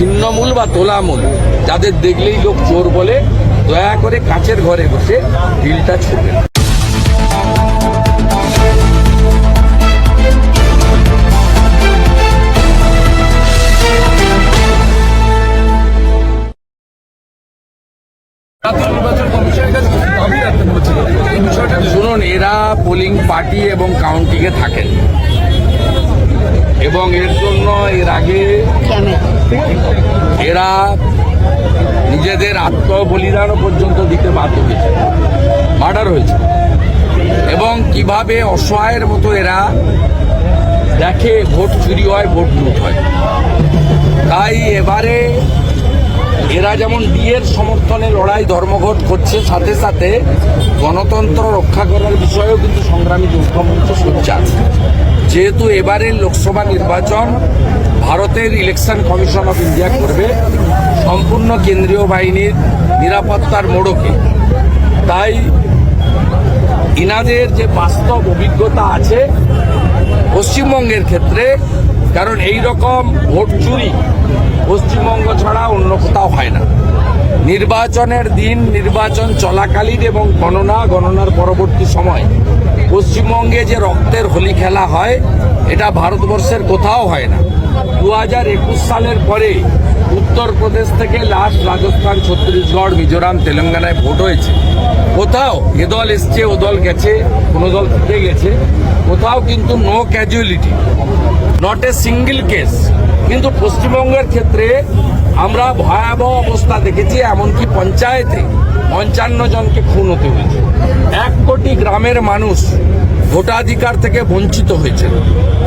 ছিন্নমূল বা তোলামূল, যাদের দেখলেই লোক চোর বলে, দয়া করে কাঁচের ঘরে বসে ঢিলটা ছুটে। শুনুন, এরা পোলিং পার্টি এবং কাউন্টিংয়ে থাকেন। এবং এর জন্য এর আগে এরা নিজেদের আত্মবলিদানও পর্যন্ত দিতে বাধ্য হয়েছে। মার্ডার হয়েছে। এবং কীভাবে অসহায়ের মতো এরা দেখে ভোট চুরি হয়, ভোট লুট হয়। তাই এবারে এরা যেমন বিয়ের সমর্থনে লড়াই, ধর্মঘট করছে, সাথে সাথে গণতন্ত্র রক্ষা করার বিষয়েও কিন্তু সংগ্রামী যৌথ মঞ্চ সোচ্চার। যেহেতু এবারের লোকসভা নির্বাচন ভারতের ইলেকশন কমিশন অফ ইন্ডিয়া করবে সম্পূর্ণ কেন্দ্রীয় বাহিনীর নিরাপত্তার মোড়কে। তাই ইনাদের যে বাস্তব অভিজ্ঞতা আছে পশ্চিমবঙ্গের ক্ষেত্রে, কারণ এই রকম ভোট চুরি পশ্চিমবঙ্গ ছাড়া অন্য কোথাও হয় না। নির্বাচনের দিন নির্বাচন চলাকালীন এবং গণনা, গণনার পরবর্তী সময়। পশ্চিমবঙ্গে যে রক্তের হোলি খেলা হয়, এটা ভারতবর্ষের কোথাও হয় না। দু হাজার একুশ সালের পরে উত্তরপ্রদেশ থেকে লাস্ট রাজস্থান, ছত্তিশগড়, মিজোরাম, তেলেঙ্গানায় ভোট হয়েছে। কোথাও এ দল এসছে, ও দল গেছে, কোনো দল জিতে গেছে, কোথাও কিন্তু no casualty not a single case কিন্তু পশ্চিমবঙ্গের ক্ষেত্রে আমরা ভয়াবহ অবস্থা দেখেছি, এমনকি পঞ্চায়েতে পঞ্চান্ন জনকে খুন হতে হয়েছে। এক কোটি গ্রামের মানুষ ভোটাধিকার থেকে বঞ্চিত হয়েছে।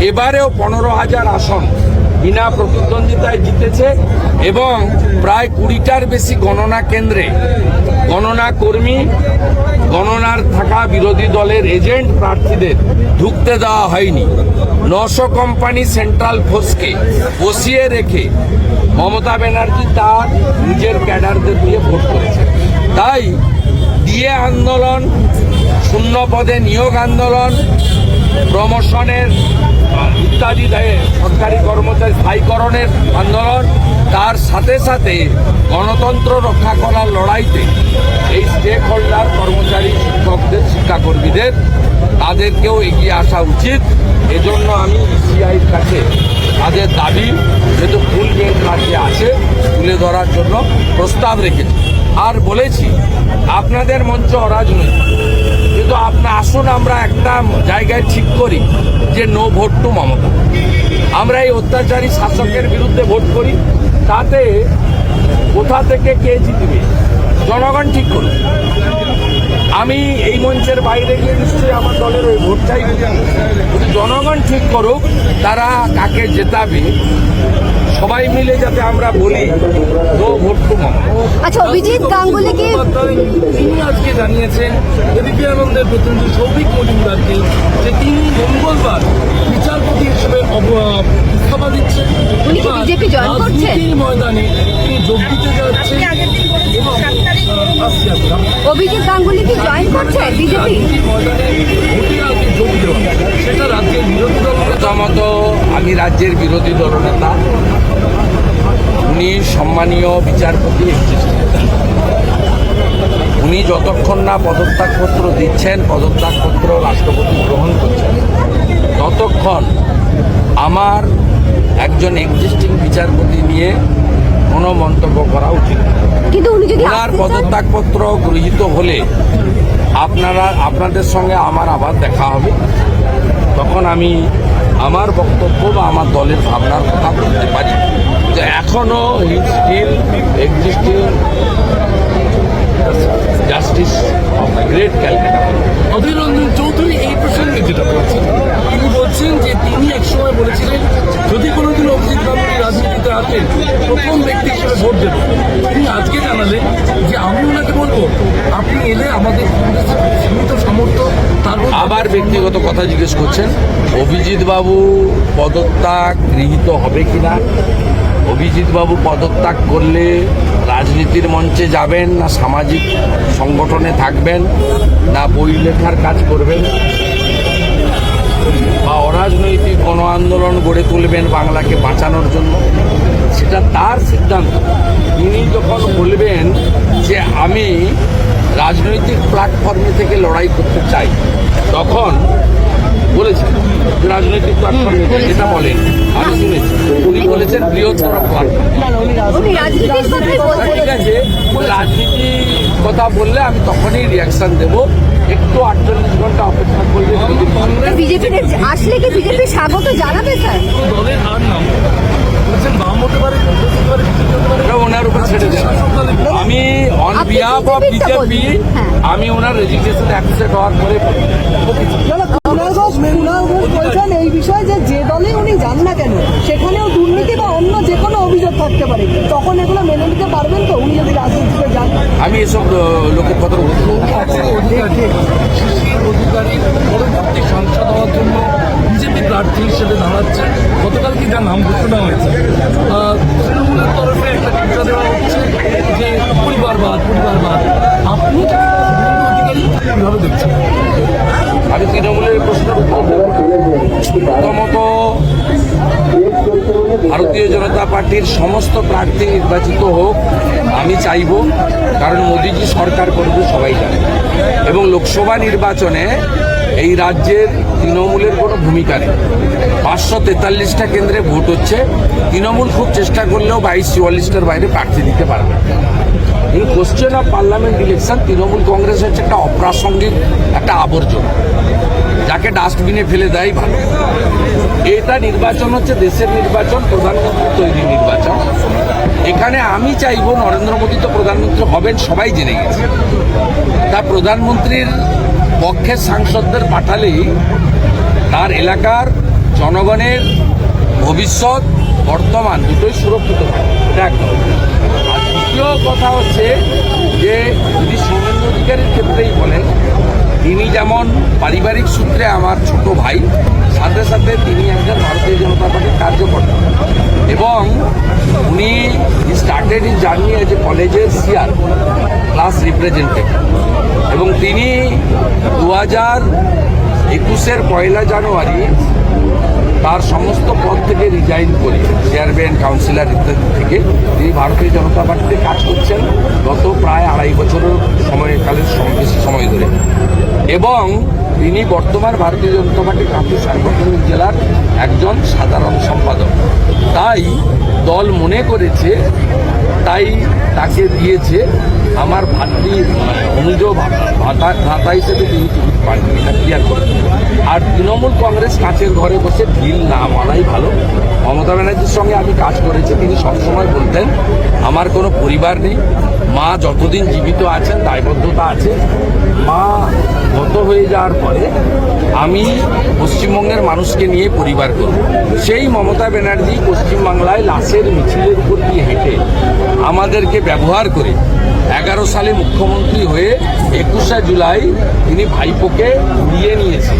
এবারেও পনেরো হাজার আসন বিনা প্রতিদ্বন্দ্বিতায় জিতেছে এবং প্রায় কুড়িটার বেশি গণনা কেন্দ্রে গণনা কর্মী, গণনার থাকা বিরোধী দলের এজেন্ট প্রার্থীদের ঢুকতে দেওয়া হয়নি। নশো কোম্পানি সেন্ট্রাল ফোর্সকে বসিয়ে রেখে মমতা ব্যানার্জি তার নিজের ক্যাডারদের দিয়ে ভোট করেছে তাই দিয়ে আন্দোলন, শূন্য পদে নিয়োগ আন্দোলন প্রমোশনের ইত্যাদি দেয় সরকারি কর্মচারী স্থায়ীকরণের আন্দোলন, তার সাথে সাথে গণতন্ত্র রক্ষা করার লড়াইতে এই স্টেক হোল্ডার কর্মচারী, শিক্ষকদের, শিক্ষাকর্মীদের তাদেরকেও এগিয়ে আসা উচিত। এজন্য আমি সিআইয়ের কাছে তাদের দাবি, যেহেতু ফুল বেঞ্চ রাজ্যে আছে, তুলে ধরার জন্য প্রস্তাব রেখেছি। আর বলেছি, আপনাদের মঞ্চ অরাজনৈতিক। কিন্তু আপনার আসুন, আমরা একটা জায়গায় ঠিক করি যে নো ভোট টু মমতা। আমরা এই অত্যাচারী শাসকের বিরুদ্ধে ভোট করি, তাতে কোথা থেকে কে জিতবে? জনগণ ঠিক করুন আমি এই মঞ্চের বাইরে গিয়ে নিশ্চয়ই আমার দলের ওই ভোট কিন্তু জনগণ ঠিক করুক তারা কাকে জেতাবে সবাই মিলে যাতে আমরা বলি নো ভোট টু আচ্ছা অভিজিৎ গাঙ্গুলি কি তিনি আজকে জানিয়েছেন এবিপি আনন্দের প্রতিনিধি সৌভিক মজুমদারকে যে তিনি মঙ্গলবার বিচারপতি হিসেবে ইস্তফা দিচ্ছেন উনি কি এবার করছেন? ময়দানে তিনি যোগ দিতে যাচ্ছেন এবং। অভিজিৎ গাঙ্গুলি কি জয়েন করছে বিজেপি প্রথমত আমি রাজ্যের বিরোধী দলনেতা উনি সম্মানীয় বিচারপতি উনি যতক্ষণ না পদত্যাগপত্র দিচ্ছেন পদত্যাগপত্র রাষ্ট্রপতি গ্রহণ করছেন ততক্ষণ আমার একজন এক্সিস্টিং বিচারপতি নিয়ে কোনো মন্তব্য করা উচিত কিন্তু উনি যদি ওনার পদত্যাগপত্র গৃহীত হলে আপনারা আপনাদের সঙ্গে আমার আবার দেখা হবে। তখন আমি আমার বক্তব্য বা আমার দলের ভাবনার কথা বলতে পারি। যে এখনও he still existing justice of great Calcutta Ranjan Chowdhury এই প্রথম ব্যক্তি হিসেবে ভোট দেবেন তিনি আজকে জানালেন যে আমি ওনাকে বলব, আপনি এলে আমাদের সীমিত সামর্থ্য আবার ব্যক্তিগত কথা জিজ্ঞেস করছেন, অভিজিৎ বাবু পদত্যাগ গৃহীত হবে কিনা? অভিজিৎ বাবু পদত্যাগ করলে রাজনীতির মঞ্চে যাবেন না সামাজিক সংগঠনে থাকবেন, না বই লেখার কাজ করবেন? বা অরাজনৈতিক গণ আন্দোলন গড়ে তুলবেন বাংলাকে বাঁচানোর জন্য? সেটা তার সিদ্ধান্ত। তিনি যখন বলবেন যে আমি রাজনৈতিক প্ল্যাটফর্মে থেকে লড়াই করতে চাই তখন বলেছেন রাজনৈতিক প্ল্যাটফর্মে যেটা বলেন আমি শুনেছি। উনি বলেছেন বৃহত্তর প্ল্যাটফর্ম উনি রাজনীতির ঠিক আছে রাজনীতি কথা বললে আমি তখনই রিয়াকশন দেব। একটু আটচল্লিশ ঘণ্টা অপেক্ষা করলে যদি বিজেপিতে আসলে কি বিজেপি স্বাগত জানাবে স্যার? দলের আর নাম ওনার উপর ছেড়ে দেন। আমি অন বিহাফ অফ বিজেপি হ্যাঁ। আমি ওনার রেজিগনেশন অ্যাকসেপ্ট হওয়ার পরে বলছেন এই বিষয়ে যে যে দলে উনি যান না কেন সেখানেও দুর্নীতি বা অন্য যে কোনো অভিযোগ থাকতে পারে। তখন এগুলো মেনে নিতে পারবেন তো? উনি যদি রাজনীতিতে যান। আমি এসব লোকের কথা না। অধিকারী। পরবর্তী সাংসদ হওয়ার জন্য বিজেপি প্রার্থী হিসেবে দাঁড়াচ্ছে গতকাল কি নাম ঘোষণা হয়েছে তৃণমূলের তরফে একটা দেওয়া হচ্ছে যে পরিবারবাদ পরিবারবাদ আপনি দেখছেন? আমি তৃণমূলের প্রশ্নের প্রথমত, ভারতীয় জনতা পার্টির সমস্ত প্রার্থী নির্বাচিত হোক, আমি চাইব, কারণ মোদিজি সরকার করবে, সবাই জানে। এবং লোকসভা নির্বাচনে এই রাজ্যের তৃণমূলের কোনো ভূমিকা নেই। পাঁচশো তেতাল্লিশটা কেন্দ্রে ভোট হচ্ছে। তৃণমূল খুব চেষ্টা করলেও বাইশ চুয়াল্লিশটার বাইরে প্রার্থী দিতে পারবে এই question of parliament election Trinamool Congress হচ্ছে একটা অপ্রাসঙ্গিক একটা আবর্জনা। যাকে ডাস্টবিনে ফেলে দেয় ভালো। এটা নির্বাচন হচ্ছে দেশের নির্বাচন প্রধানমন্ত্রী তৈরি নির্বাচন। এখানে আমি চাইব নরেন্দ্র মোদী তো প্রধানমন্ত্রী হবেন, সবাই জেনে গেছে। তা প্রধানমন্ত্রীর পক্ষের সাংসদদের পাঠালেই তার এলাকার জনগণের ভবিষ্যৎ, বর্তমান দুটোই সুরক্ষিত এক আর দ্বিতীয় কথা হচ্ছে যে যদি সৌমেন্দ্র অধিকারীর ক্ষেত্রেই বলেন, তিনি যেমন পারিবারিক সূত্রে আমার ছোট ভাই, সাথে সাথে তিনি একজন ভারতীয় জনতা পার্টির কার্যকর্তা। উনি started in journey as a কলেজের সিআর ক্লাস রিপ্রেজেন্টেটিভ এবং তিনি দু হাজার একুশের পয়লা জানুয়ারি তার সমস্ত পদ থেকে রিজাইন করে চেয়ারম্যান কাউন্সিলর ইত্যাদি থেকে তিনি ভারতীয় জনতা পার্টিতে কাজ করছেন গত প্রায় আড়াই বছরের সময়কালের সম- বেশি সময় ধরে। এবং তিনি বর্তমান ভারতীয় জনতা পার্টির কাঁথি সাংগঠনিক জেলার একজন সাধারণ সম্পাদক। তাই দল মনে করেছে, তাই তাকে দিয়েছে আমার ভাতৃ মানে অনুজ ভাতা ভাতা হিসেবে তিনি টিকিট পাননি, এটা ক্লিয়ার করে আর তৃণমূল কংগ্রেস কাছের ঘরে বসে ঢিল না মানাই ভালো। মমতা ব্যানার্জির সঙ্গে আমি কাজ করেছি, তিনি সবসময় বলতেন, আমার কোনো পরিবার নেই, মা যতদিন জীবিত আছেন, দায়বদ্ধতা আছে। মা গত হয়ে যাওয়ার পরে আমি পশ্চিমবঙ্গের মানুষকে নিয়ে পরিবার করব। সেই মমতা ব্যানার্জি পশ্চিমবাংলায় লাশের মিছিলের উপর দিয়ে হেঁটে আমাদেরকে ব্যবহার করে এগারো সালে মুখ্যমন্ত্রী হয়ে একুশে জুলাই তিনি ভাইপোকে উড়িয়ে নিয়েছেন।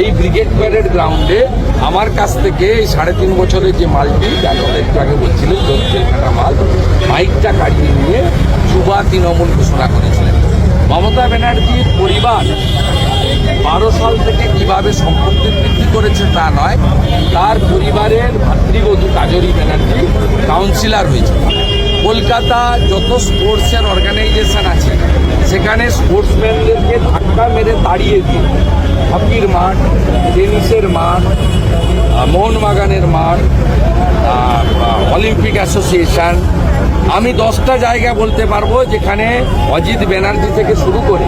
এই ব্রিগেড প্যারেড গ্রাউন্ডে আমার কাছ থেকে এই সাড়ে তিন বছরের যে মালটি, যার কথা আগে বলছিলেন জোর কাটা মাল, মাইকটা কাটিয়ে নিয়ে যুবা তৃণমূল ঘোষণা করেছিলেন। মমতা ব্যানার্জির পরিবার বারো সাল থেকে কীভাবে সম্পত্তি বৃদ্ধি করেছে তা নয়, তার পরিবারের ভাতৃবধূ কাজরি ব্যানার্জি কাউন্সিলর হয়েছে কলকাতা যত স্পোর্টসের অর্গানাইজেশন আছে, সেখানে স্পোর্টসম্যানদেরকে ধাক্কা মেরে তাড়িয়ে দিয়ে হকির মাঠ টেনিসের মাঠ মোহনবাগানের মাঠ অলিম্পিক অ্যাসোসিয়েশন আমি দশটা জায়গা বলতে পারব যেখানে অজিত ব্যানার্জি থেকে শুরু করে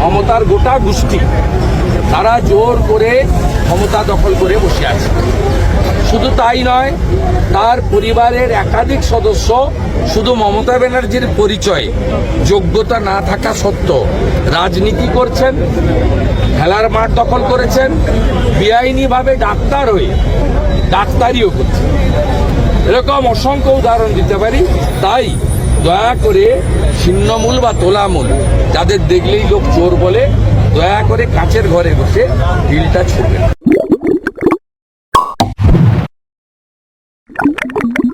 মমতার গোটা গোষ্ঠী, তারা জোর করে ক্ষমতা দখল করে বসে আছে। শুধু তাই নয়, তার পরিবারের একাধিক সদস্য শুধু মমতা ব্যানার্জির পরিচয়ে, যোগ্যতা না থাকা সত্ত্বেও রাজনীতি করছেন, খেলার মাঠ দখল করেছেন, বেআইনিভাবে ডাক্তার হয়ে ডাক্তারিও করছেন। এরকম অসংখ্য উদাহরণ দিতে পারি, তাই দয়া করে ছিন্নমূল বা তোলামূল, যাদের দেখলেই লোক চোর বলে, দয়া করে কাচের ঘরে বসে ঢিলটা ছুটবে Thank you.